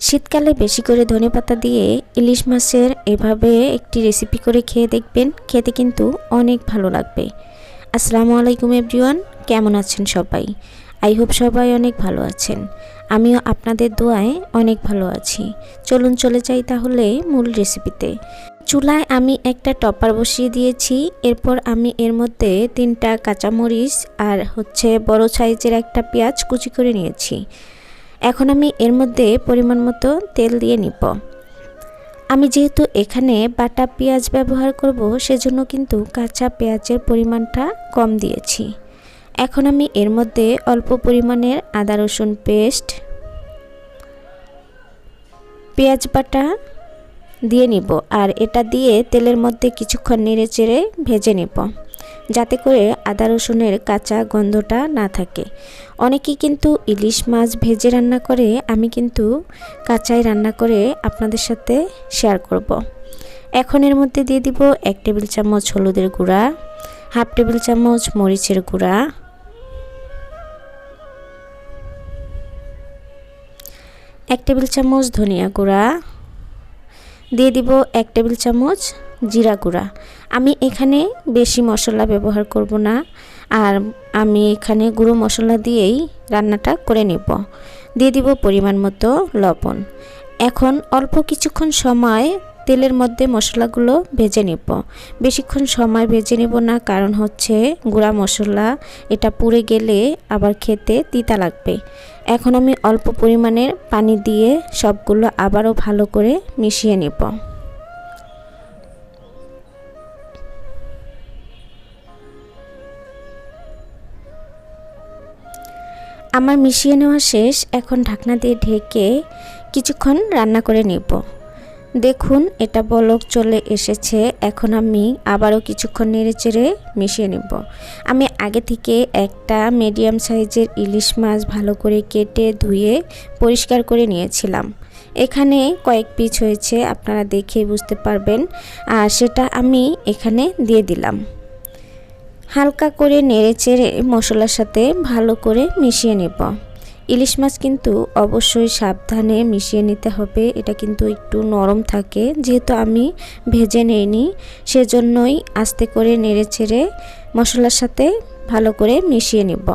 শীতকালে বেশি করে ধনেপাতা দিয়ে ইলিশ মাছের এভাবে একটি রেসিপি করে খেয়ে দেখবেন। খেতে কিন্তু অনেক ভালো লাগবে। আসসালামু আলাইকুম এভরিওয়ান, কেমন আছেন সবাই? আই হোপ সবাই অনেক ভালো আছেন। আমিও আপনাদের দোয়ায় অনেক ভালো আছি। চলুন চলে যাই তাহলে মূল রেসিপিতে চুলায় আমি একটা টপার বসিয়ে দিয়েছি। এরপর আমি এর মধ্যে তিনটা কাঁচামরিচ আর হচ্ছে বড় সাইজের একটা পেঁয়াজ কুচি করে নিয়েছি। এখন আমি এর মধ্যে পরিমাণ মতো তেল দিয়ে নিব। আমি যেহেতু এখানে বাটা পেঁয়াজ ব্যবহার করব, সেজন্য কিন্তু কাঁচা পেঁয়াজের পরিমাণটা কম দিয়েছি। এখন আমি এর মধ্যে অল্প পরিমাণের আদা রসুন পেস্ট, পেঁয়াজ বাটা দিয়ে নিব। আর এটা দিয়ে তেলের মধ্যে কিছুক্ষণ নেড়ে চেড়ে ভেজে নিব। যাতে করে আদা রসুনের কাঁচা গন্ধটা না থাকে। অনেকেই কিন্তু ইলিশ মাছ ভেজে রান্না করে, আমি কিন্তু কাঁচাই রান্না করে আপনাদের সাথে শেয়ার করব। এখন এর মধ্যে দিয়ে দিব এক টেবিল চামচ হলুদের গুঁড়া, হাফ টেবিল চামচ মরিচের গুঁড়া। এক টেবিল চামচ ধনিয়া গুঁড়া। দিয়ে দিব এক টেবিল চামচ জিরা গুঁড়া। আমি এখানে বেশি মশলা ব্যবহার করব না আর আমি এখানে গুঁড়ো মশলা দিয়েই রান্নাটা করে নেব। দিয়ে দিব পরিমাণ মতো লবণ। এখন অল্প কিছুক্ষণ সময় তেলের মধ্যে মশলাগুলো ভেজে নেব। বেশিক্ষণ সময় ভেজে নেব না, কারণ হচ্ছে গুঁড়া মশলা, এটা পুড়ে গেলে আবার খেতে তিতা লাগবে। এখন আমি অল্প পরিমাণের পানি দিয়ে সবগুলো আবারও ভালো করে মিশিয়ে নেব। আমার মিশিয়ে নেওয়া শেষ, এখন ঢাকনা দিয়ে ঢেকে কিছুক্ষণ রান্না করে নেব। দেখুন, এটা বলক চলে এসেছে, এখন আমি আবারও কিছুক্ষণ নেড়ে চেড়ে মিশিয়ে নেব। আমি আগে থেকে একটা মিডিয়াম সাইজের ইলিশ মাছ ভালো করে কেটে ধুয়ে পরিষ্কার করে নিয়েছিলাম। এখানে কয়েক পিস হয়েছে, আপনারা দেখে বুঝতে পারবেন, আর সেটা আমি এখানে দিয়ে দিলাম। হালকা করে নেড়ে চেড়ে মশলার সাথে ভালো করে মিশিয়ে নেব। ইলিশ মাছ কিন্তু অবশ্যই সাবধানে মিশিয়ে নিতে হবে, এটা কিন্তু একটু নরম থাকে। যেহেতু আমি ভেজে নেইনি, সেজন্যই আস্তে করে নেড়ে চেড়ে মশলার সাথে ভালো করে মিশিয়ে নেব।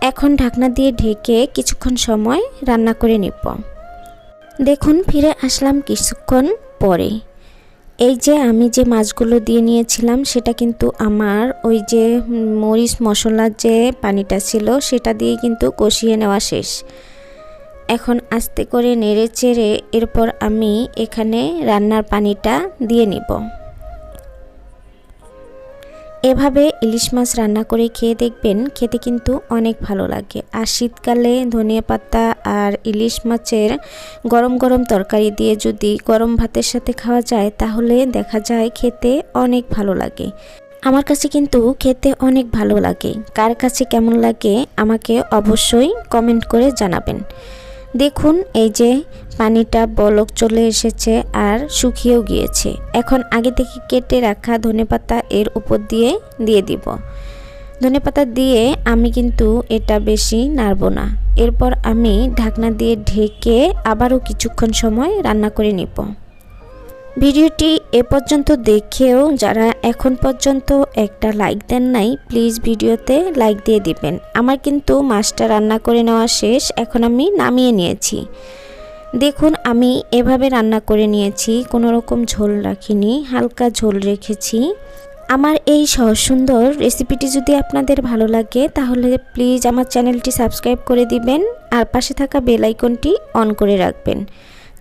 এখন ঢাকনা দিয়ে ঢেকে কিছুক্ষণ সময় রান্না করে নেব। দেখুন, ফিরে আসলাম কিছুক্ষণ পরে। এই যে আমি যে মাছগুলো দিয়ে নিয়েছিলাম, সেটা কিন্তু আমার ওই যে মরিচ মশলার যে পানিটা ছিল, সেটা দিয়ে কিন্তু কষিয়ে নেওয়া শেষ। এখন আস্তে করে নেড়ে চেড়ে এরপর আমি এখানে রান্নার পানিটা দিয়ে নিব। এভাবে ইলিশ মাছ রান্না করে খেয়ে দেখবেন খেতে কিন্তু অনেক ভালো লাগে। আর শীতকালে ধনিয়া পাতা আর ইলিশ মাছের গরম গরম তরকারি দিয়ে যদি গরম ভাতের সাথে খাওয়া যায়, তাহলে দেখা যায় খেতে অনেক ভালো লাগে। আমার কাছে কিন্তু খেতে অনেক ভালো লাগে। কার কাছে কেমন লাগে আমাকে অবশ্যই কমেন্ট করে জানাবেন। দেখুন, এই যে পানিটা বলক চলে এসেছে আর শুকিয়েও গিয়েছে। এখন আগে থেকে কেটে রাখা ধনেপাতা এর উপর দিয়ে দিয়ে দিব। ধনেপাতা দিয়ে আমি কিন্তু এটা বেশি নাড়ব না। এরপর আমি ঢাকনা দিয়ে ঢেকে আবারও কিছুক্ষণ সময় রান্না করে নিব। ভিডিওটি এ পর্যন্ত দেখেও যারা এখন পর্যন্ত একটা লাইক দেন নাই, প্লিজ ভিডিওতে লাইক দিয়ে দিবেন। আমার কিন্তু মাছটা রান্না করে নেওয়া শেষ। এখন আমি নামিয়ে নিয়েছি। দেখুন, আমি এভাবে রান্না করে নিয়েছি, কোনো রকম ঝোল রাখিনি, হালকা ঝোল রেখেছি। আমার এই সুন্দর রেসিপিটি যদি আপনাদের ভালো লাগে, তাহলে প্লিজ আমার চ্যানেলটি সাবস্ক্রাইব করে দিবেন, আর পাশে থাকা বেল আইকনটি অন করে রাখবেন।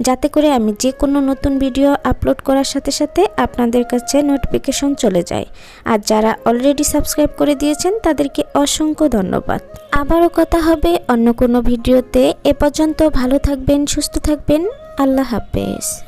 যাতে করে আমি যে কোনো নতুন ভিডিও আপলোড করার সাথে সাথে আপনাদের কাছে নোটিফিকেশন চলে যায়। আর যারা অলরেডি সাবস্ক্রাইব করে দিয়েছেন, তাদেরকে অসংখ্য ধন্যবাদ। আবারও কথা হবে অন্য কোনো ভিডিওতে। এ পর্যন্ত ভালো থাকবেন, সুস্থ থাকবেন। আল্লাহ হাফেজ।